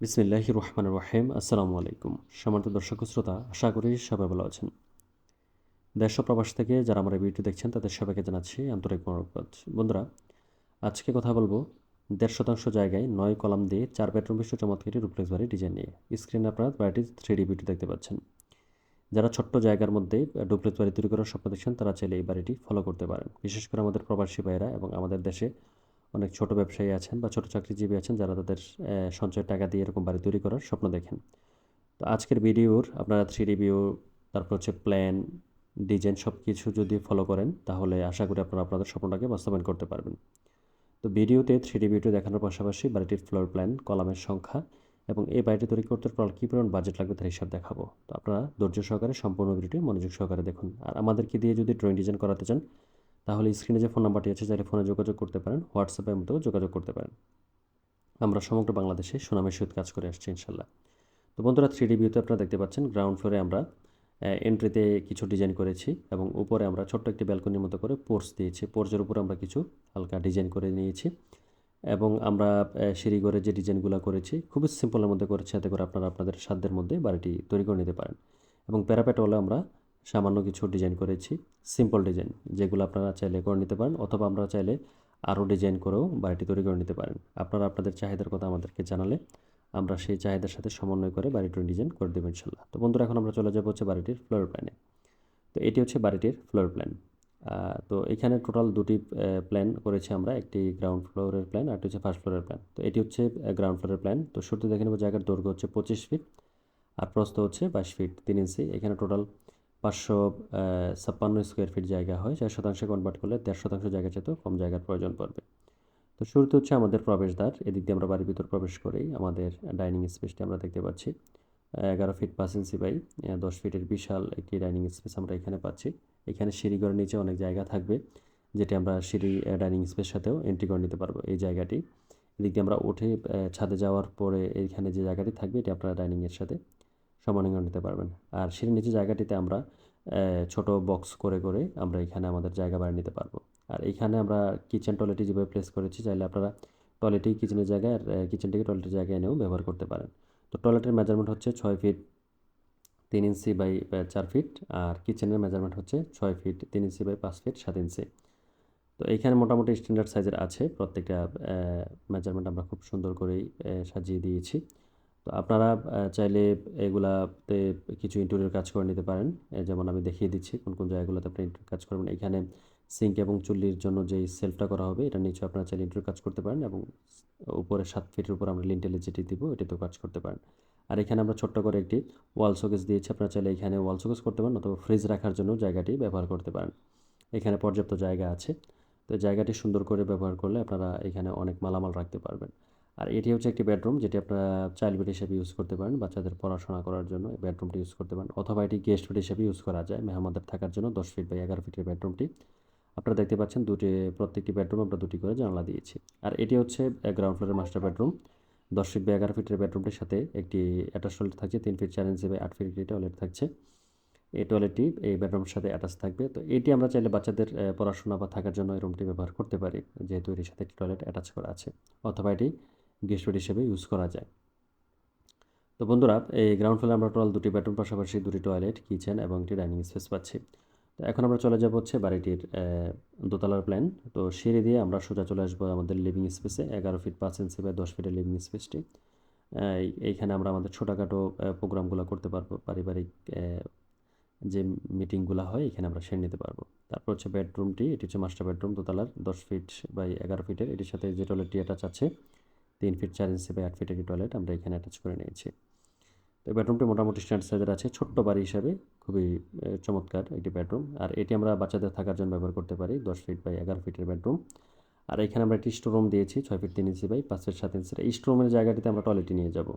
বিসমিল্লাহ রহমান রহিম। আসসালামু আলাইকুম। সম্মানিত দর্শক শ্রোতা, আশা করি সবাই ভালো আছেন। দেশ প্রবাস থেকে যারা আমার ভিডিও দেখছেন, তাদের সবাইকে জানাচ্ছি আন্তরিক মরকবাদ বন্ধুরা, আজকে কথা বলব দেড় শতাংশ জায়গায় নয় কলাম দিয়ে চার বেডরুম বিশ্ব চমৎকারী রুপ্লেক্স বাড়ি ডিজাইন নিয়ে। স্ক্রিনে আপনারা বাড়িটির থ্রি ডি ভিডিও দেখতে পাচ্ছেন। যারা ছোট্ট জায়গার মধ্যে ডুপ্লেক্স বাড়ি তৈরি করার স্বপ্ন দেখছেন, তারা চাইলে এই বাড়িটি ফলো করতে পারেন। বিশেষ করে আমাদের প্রবাসী ভাইয়েরা এবং আমাদের দেশে অনেক ছোট ব্যবসায়ী আছেন বা ছোট চাকরিজীবী আছেন যারা তাদের আহ, সঞ্চয়ের টাকা দিয়ে এরকম বাড়ি তৈরি করার স্বপ্ন দেখেন। তো আজকের ভিডিওর আপনারা থ্রি ডি ভিউ তারপর হচ্ছে প্ল্যান ডিজাইন সব কিছু যদি ফলো করেন তাহলে আশা করি আপনারা আপনাদের স্বপ্নটাকে বাস্তবায়ন করতে পারবেন। তো ভিডিওতে থ্রি ভিডিও দেখানোর পাশাপাশি বাড়িটির ফ্লোর প্ল্যান কলামের সংখ্যা এবং এই বাড়িটি তৈরি করতে টোটাল কী পরিমাণ বাজেট লাগবে তার হিসাব দেখাবো। তো আপনারা ধৈর্য সহকারে সম্পূর্ণ ভিডিওটি মনোযোগ সহকারে দেখুন। আর আমাদেরকে দিয়ে যদি ড্রয়িং ডিজাইন করাতে চান তাহলে স্ক্রিনে যে ফোন নাম্বারটি আছে, চাইলে ফোনে যোগাযোগ করতে পারেন হোয়াটসঅ্যাপের মতো যোগাযোগ করতে পারেন। আমরা সমগ্র বাংলাদেশে সুনামের সহিত কাজ করে আসছি ইনশাল্লাহ তো বন্ধুরা থ্রি ডি ভিউতে আপনারা দেখতে পাচ্ছেন গ্রাউন্ড ফ্লোরে আমরা এন্ট্রিতে কিছু ডিজাইন করেছি এবং উপরে আমরা ছোট্ট একটি ব্যালকনির মতো করে পোর্স দিয়েছি। পোর্সের উপরে আমরা কিছু হালকা ডিজাইন করে নিয়েছি এবং আমরা সিঁড়িঘরে যে ডিজাইনগুলো করেছি খুবই সিম্পলের মধ্যে করেছি। যাতে করে আপনারা আপনাদের সাধ্যের মধ্যে বাড়িটি তৈরি করে নিতে পারেন। এবং প্যারাপেট হলে আমরা সামান্য কিছু ডিজাইন করেছি। সিম্পল ডিজাইন যেগুলো আপনারা চাইলে করে নিতে পারেন, অথবা আমরা চাইলে আরও ডিজাইন করেও বাড়িটি তৈরি করে নিতে পারেন। আপনারা আপনাদের চাহিদার কথা আমাদেরকে জানালে আমরা সেই চাহিদার সাথে সমন্বয় করে বাড়িটির ডিজাইন করে দেবো ইনশাল্লাহ। তো বন্ধুরা, এখন আমরা চলে যাব হচ্ছে বাড়িটির ফ্লোর প্ল্যানে তো এটি হচ্ছে বাড়িটির ফ্লোর প্ল্যান তো এখানে টোটাল দুটি প্ল্যান করেছি আমরা। একটি গ্রাউন্ড ফ্লোরের প্ল্যান আর হচ্ছে ফার্স্ট ফ্লোরের প্ল্যান তো এটি হচ্ছে গ্রাউন্ড ফ্লোরের প্ল্যান তো শুরুতে দেখে নেব জায়গার দৈর্ঘ্য হচ্ছে পঁচিশ ফিট আর প্রস্থ হচ্ছে বাইশ ফিট তিন ইঞ্চি এখানে টোটাল পাঁচশো ছাপ্পান্ন স্কোয়ার ফিট জায়গা হয়, চার শতাংশে কনভার্ট করলে দেড় শতাংশ জায়গা চেয়েও কম জায়গার প্রয়োজন পড়বে। তো শুরুতে হচ্ছে আমাদের প্রবেশদ্বার, এদিক দিয়ে আমরা বাড়ির ভিতর প্রবেশ করেই আমাদের ডাইনিং স্পেসটি আমরা দেখতে পাচ্ছি। এগারো ফিট পাঁচ ইঞ্চি বাই দশ ফিটের বিশাল একটি ডাইনিং স্পেস আমরা এখানে পাচ্ছি। এখানে সিঁড়িঘরের নিচে অনেক জায়গা থাকবে, যেটি আমরা সিঁড়ি ডাইনিং স্পেস সাথেও এন্ট্রি করে নিতে পারব এই জায়গাটি। এদিক দিয়ে আমরা উঠে ছাদে যাওয়ার পরে এইখানে যে জায়গাটি থাকবে, এটি আপনারা ডাইনিংয়ের সাথে সমানে নিতে পারবেন। আর সিঁড়ির নিচে জায়গাটিতে আমরা ছোট বক্স করে করে আমরা এখানে আমাদের জায়গা বাড়িয়ে নিতে পারব। আর এখানে আমরা কিচেন টয়লেটটি যেভাবে প্লেস করেছি, চাইলে আপনারা টয়লেটই কিচেনের জায়গায় আর কিচেনটিকে টয়লেটের জায়গায় এনেও ব্যবহার করতে পারেন। তো টয়লেটের মেজারমেন্ট হচ্ছে ছয় ফিট তিন ইঞ্চি বাই চার ফিট আর কিচেনের মেজারমেন্ট হচ্ছে ছয় ফিট তিন ইঞ্চি বাই পাঁচ ফিট সাত ইঞ্চি। তো এইখানে মোটামুটি স্ট্যান্ডার্ড সাইজের আছে, প্রত্যেকটা মেজারমেন্ট আমরা খুব সুন্দর করেই সাজিয়ে দিয়েছি। তো আপনারা চাইলে এগুলাতে কিছু ইন্টেরিয়র কাজ করে নিতে পারেন। যেমন আমি দেখিয়ে দিচ্ছি কোন কোন জায়গাগুলোতে আপনি ইন্টেরিয়র কাজ করবেন। এখানে সিঙ্ক এবং চুল্লির জন্য যেই সেলফটা করা হবে, এটা নিচে আপনারা চাইলে ইন্টেরিয়র কাজ করতে পারেন এবং উপরে সাত ফিটের উপর আমরা লিন্টেলে যেটি দিব, এটাতেও কাজ করতে পারেন। আর এখানে আমরা ছোট্ট করে একটি ওয়াল শোকেস দিয়েছি, আপনারা চাইলে এখানে ওয়াল শোকেস করতে পারেন অথবা ফ্রিজ রাখার জন্য জায়গাটি ব্যবহার করতে পারেন। এখানে পর্যাপ্ত জায়গা আছে। তো জায়গাটি সুন্দর করে ব্যবহার করলে আপনারা এখানে অনেক মালামাল রাখতে পারবেন। আর এটি হচ্ছে একটি বেডরুম যেটি আপনারা চাইল্ড বেড হিসেবে ইউজ করতে পারেন বাচ্চাদের পড়াশোনা করার জন্য এই বেডরুমটি ইউজ করতে পারেন। অথবা এটি গেস্ট বেড হিসেবে ইউজ করা যায় মেহমানদের থাকার জন্য দশ ফিট বাই এগারো ফিটের বেডরুমটি আপনারা দেখতে পাচ্ছেন দুটি, প্রত্যেকটি বেডরুম আমরা দুটি করে জানালা দিয়েছি। আর এটি হচ্ছে গ্রাউন্ড ফ্লোরের মাস্টার বেডরুম দশ ফিট বা এগারো ফিটের বেডরুমটির সাথে একটি অ্যাটাচ টয়লেট থাকছে, তিন ফিট চার ইঞ্চি বা আট ফিট একটি টয়লেট থাকছে। এই টয়লেটটি এই বেডরুমের সাথে অ্যাটাচ থাকবে। তো এটি আমরা চাইলে বাচ্চাদের পড়াশোনা বা থাকার জন্য এই রুমটি ব্যবহার করতে পারি, যেহেতু এটির সাথে একটি টয়লেট অ্যাটাচ করা আছে। অথবা এটি গেস্ট বেড হিসেবে ইউজ করা যায়। তো বন্ধুরা, এই গ্রাউন্ড ফ্লোরে আমরা টোটাল দুটি বেডরুম, পাশাপাশি দুটি টয়লেট, কিচেন এবং একটি ডাইনিং স্পেস পাচ্ছি। তো এখন আমরা চলে যাব হচ্ছে বাড়িটির দোতলার প্ল্যান। তো সিঁড়ি দিয়ে আমরা সোজা চলে আসব আমাদের লিভিং স্পেসে এগারো ফিট পাঁচ ইঞ্চি বা দশ ফিটের লিভিং স্পেসটি এইখানে আমরা আমাদের ছোটোখাটো প্রোগ্রামগুলো করতে পারব, পারিবারিক যে মিটিংগুলো হয়, এখানে আমরা সেরে নিতে পারব। তারপর হচ্ছে বেডরুমটি, এটি হচ্ছে মাস্টার বেডরুম দোতলার দশ ফিট বাই এগারো ফিটের এটির সাথে যে টয়লেটটি অ্যাটাচ আছে তিন ফিট, চার ইঞ্চি বাই আট ফিটের একটি টয়লেট আমরা এখানে অ্যাটাচ করে নিয়েছি। তো বেডরুমটি মোটামুটি স্ট্যান্ডার্ড সাইজের আছে, ছোট্ট বাড়ি হিসাবে খুবই চমৎকার একটি বেডরুম আর এটি আমরা বাচ্চাদের থাকার জন্য ব্যবহার করতে পারি, দশ ফিট বাই এগারো ফিটের বেডরুম আর এখানে আমরা একটি স্টোর রুম দিয়েছি, ছয় ফিট তিন ইঞ্চি বাই পাঁচ ফিট সাত ইঞ্চি এই স্টোর রুমের জায়গাটিতে আমরা টয়লেটটি নিয়ে যাব।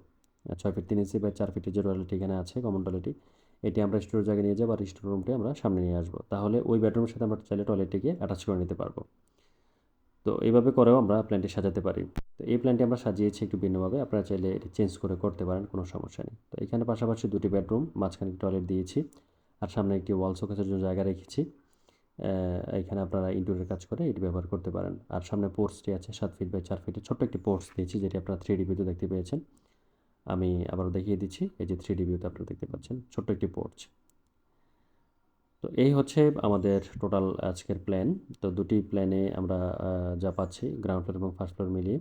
ছয় ফিট তিন ইঞ্চি বাই চার ফিটের যে টয়লেট এখানে আছে কমন টয়লেটটি এটি আমরা স্টোর জায়গায় নিয়ে যাব আর স্টোর রুমটি আমরা সামনে নিয়ে আসব। তাহলে ওই বেডরুমের সাথে আমরা চাইলে টয়লেটটিকে অ্যাটাচ করে নিতে পারব। তো এইভাবে করেও আমরা প্ল্যানটি সাজাতে পারি। তো এই প্ল্যানটি আমরা সাজিয়েছি একটু ভিন্নভাবে। আপনারা চাইলে এটি চেঞ্জ করে করতে পারেন, কোনো সমস্যা নেই। তো এখানে পাশাপাশি দুটি বেডরুম মাঝখানে টয়লেট দিয়েছি আর সামনে একটি ওয়াল শোকেসের জন্য জায়গা রেখেছি। এখানে আপনারা ইনডোরের কাজ করে এটি ব্যবহার করতে পারেন। আর সামনে পোর্টসটি আছে, সাত ফিট বাই চার ফিটের ছোট্ট একটি পোর্টস দিয়েছি, যেটি আপনারা থ্রি ডি ভিডিও দেখতে পেয়েছেন। আমি আবারও দেখিয়ে দিচ্ছি, এই যে থ্রি ডি ভিউতে আপনারা দেখতে পাচ্ছেন, ছোট্ট একটি পোর্চ তো এই হচ্ছে আমাদের টোটাল আজকের প্ল্যান তো দুটি প্ল্যানে আমরা যা পাচ্ছি গ্রাউন্ড ফ্লোর এবং ফার্স্ট ফ্লোর মিলিয়ে।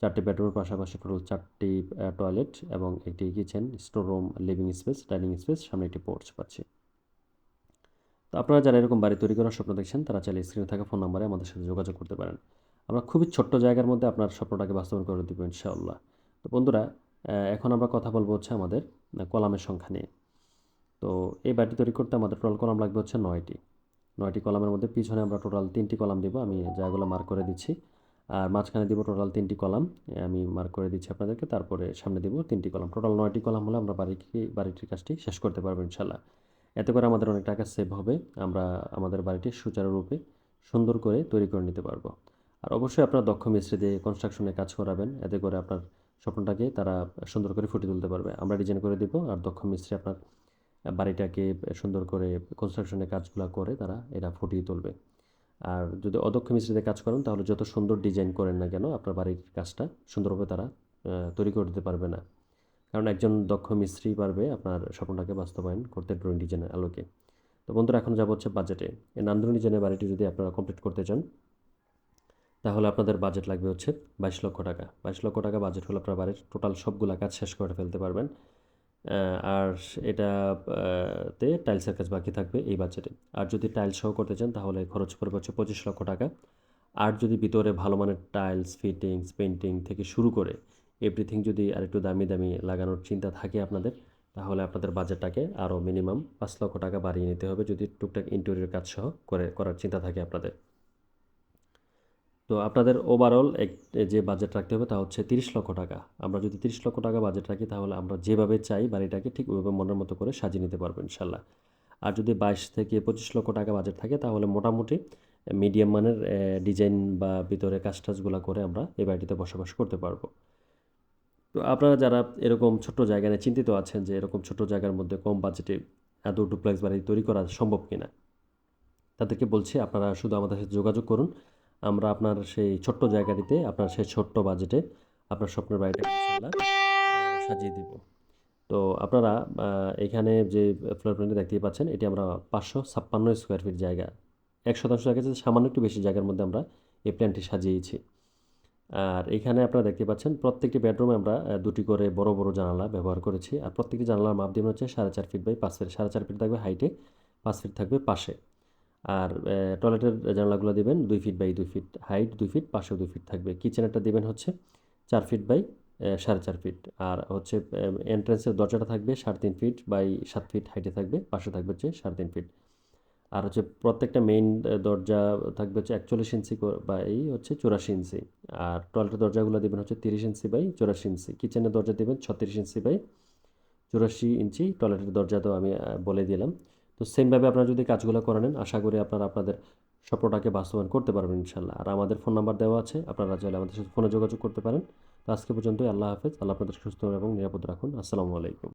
চারটি বেডরুমের পাশাপাশি টোটাল চারটি টয়লেট এবং একটি kitchen, store room, living space, dining space, সামনে একটি পোর্চ পাচ্ছি। তো আপনারা যারা এরকম বাড়ি তৈরি করার স্বপ্ন দেখছেন, তারা চাইলে স্ক্রিনে থাকা ফোন নাম্বারে আমাদের সাথে যোগাযোগ করতে পারেন। আমরা খুবই ছোট্ট জায়গার মধ্যে আপনার স্বপ্নটাকে বাস্তবায়ন করে দেবো, ইনশাআল্লাহ। তো বন্ধুরা এখন আমরা কথা বলব হচ্ছে আমাদের কলামের সংখ্যা নিয়ে। তো এই বাড়িটি তৈরি করতে আমাদের টোটাল কলাম লাগবে হচ্ছে নয়টি। নয়টি কলামের মধ্যে পিছনে আমরা টোটাল তিনটি কলাম দিব। আমি জায়গাগুলো মার্ক করে দিচ্ছি। আর মাঝখানে দিব টোটাল তিনটি কলাম আমি মার্ক করে দিচ্ছি আপনাদেরকে। তারপরে সামনে দিব তিনটি কলাম টোটাল নয়টি কলাম হলে আমরা বাড়িটি বাড়িটির কাজটি শেষ করতে পারব ইনশাল্লাহ এতে করে আমাদের অনেক টাকা সেভ হবে। আমরা আমাদের বাড়িটি সুচারুরূপে সুন্দর করে তৈরি করে নিতে পারব। আর অবশ্যই আপনার দক্ষ মিস্ত্রি দিয়ে কনস্ট্রাকশনে কাজ করাবেন। এতে করে আপনার স্বপ্নটাকে তারা সুন্দর করে ফুটিয়ে তুলতে পারবে। আমরা ডিজাইন করে দিব আর দক্ষ মিস্ত্রি আপনার বাড়িটাকে সুন্দর করে কনস্ট্রাকশনের কাজগুলো করে তারা এরা ফুটিয়ে তুলবে। আর যদি অদক্ষ মিস্ত্রিতে কাজ করেন, তাহলে যত সুন্দর ডিজাইন করেন না কেন, আপনার বাড়ির কাজটা সুন্দরভাবে তারা তৈরি করে দিতে পারবে না। কারণ একজন দক্ষ মিস্ত্রি পারবে আপনার স্বপ্নটাকে বাস্তবায়ন করতে ড্রয়িং ডিজাইনের আলোকে। তো বন্ধুরা, এখন যাব হচ্ছে বাজেটে এই নান্দন ডিজাইনের বাড়িটি যদি আপনারা কমপ্লিট করতে চান, তাহলে আপনাদের বাজেট লাগবে হচ্ছে বাইশ লক্ষ টাকা। বাইশ লক্ষ টাকা বাজেট হলে আপনার বাড়ির টোটাল সবগুলো কাজ শেষ করে ফেলতে পারবেন। আর এটা তে টাইলসের কাজ বাকি থাকবে এই বাজেটে আর যদি টাইলস সহ করতে চান, তাহলে খরচ পড়বে হচ্ছে পঁচিশ লক্ষ টাকা। আর যদি ভিতরে ভালো মানের টাইলস ফিটিংস পেন্টিং থেকে শুরু করে এভরিথিং যদি আর একটু দামি দামি লাগানোর চিন্তা থাকে আপনাদের, তাহলে আপনাদের বাজেটটাকে আরও মিনিমাম পাঁচ লক্ষ টাকা বাড়িয়ে নিতে হবে যদি টুকটাক ইন্টেরিয়র কাজ সহ করে, করার চিন্তা থাকে আপনাদের। তো আপনাদের ওভারঅল এক যে বাজেট রাখতে হবে তা হচ্ছে তিরিশ লক্ষ টাকা। আমরা যদি তিরিশ লক্ষ টাকা বাজেট রাখি তাহলে আমরা যেভাবে চাই বাড়িটাকে ঠিক ওইভাবে মনের মতো করে সাজিয়ে নিতে পারব ইনশাল্লাহ। আর যদি বাইশ থেকে পঁচিশ লক্ষ টাকা বাজেট থাকে তাহলে মোটামুটি মিডিয়াম মানের ডিজাইন বা ভিতরে কাজ টাজগুলো করে আমরা এই বাড়িটিতে বসবাস করতে পারব। তো আপনারা যারা এরকম ছোট্ট জায়গা নিয়ে চিন্তিত আছেন যে এরকম ছোট জায়গার মধ্যে কম বাজেটে এত ডুপ্লেক্স বাড়ি তৈরি করা সম্ভব কিনা, তাদেরকে বলছি আপনারা শুধু আমাদের সাথে যোগাযোগ করুন। আমরা আপনার সেই ছোট্ট জায়গাটিতে, আপনার সেই ছোট্ট বাজেটে আপনার স্বপ্নের বাড়িটা সাজিয়ে দিব। তো আপনারা এখানে যে ফ্লোর প্ল্যানটি দেখতেই পাচ্ছেন, এটি আমরা পাঁচশো ছাপ্পান্ন স্কোয়ার ফিট জায়গা, এক শতাংশ জায়গা সামান্য একটু বেশি জায়গার মধ্যে আমরা এই প্ল্যানটি সাজিয়েছি। আর এখানে আপনারা দেখতে পাচ্ছেন, প্রত্যেকটি বেডরুমে আমরা দুটি করে বড় বড় জানালা ব্যবহার করেছি। আর প্রত্যেকটি জানালার মাপ দিবেন হচ্ছে সাড়ে চার ফিট বাই পাঁচ ফিট সাড়ে চার ফিট থাকবে হাইটে পাঁচ ফিট থাকবে পাশে। আর টয়লেটের জানালাগুলো দিবেন দুই ফিট বাই দুই ফিট হাইট দুই ফিট পাশেও দুই ফিট থাকবে। কিচেনেরটা দিবেন হচ্ছে চার ফিট বাই সাড়ে চার ফিট আর হচ্ছে এন্ট্রেন্সের দরজাটা থাকবে সাড়ে তিন ফিট বাই সাত ফিট হাইটে থাকবে, পাশে থাকবে হচ্ছে সাড়ে তিন ফিট আর হচ্ছে প্রত্যেকটা মেইন দরজা থাকবে হচ্ছে একচল্লিশ ইঞ্চি বাই হচ্ছে চুরাশি ইঞ্চি আর টয়লেটের দরজাগুলো দিবেন হচ্ছে তিরিশ ইঞ্চি বাই চুরাশি ইঞ্চি কিচেনের দরজা দিবেন ছত্রিশ ইঞ্চি বাই চুরাশি ইঞ্চি টয়লেটের দরজা তো আমি বলে দিলাম। তো সেমভাবে আপনারা যদি কাজগুলো করে নেন, আশা করি আপনারা আপনাদের স্বপ্নটাকে বাস্তবায়ন করতে পারবেন ইনশাল্লাহ আর আমাদের ফোন নাম্বার দেওয়া আছে, আপনারা চাইলে আমাদের সাথে ফোনে যোগাযোগ করতে পারেন। তো আজকে পর্যন্ত আল্লাহ হাফেজ, আল্লাহ আপনাদের সুস্থ এবং নিরাপদ রাখুন। আসসালামু আলাইকুম।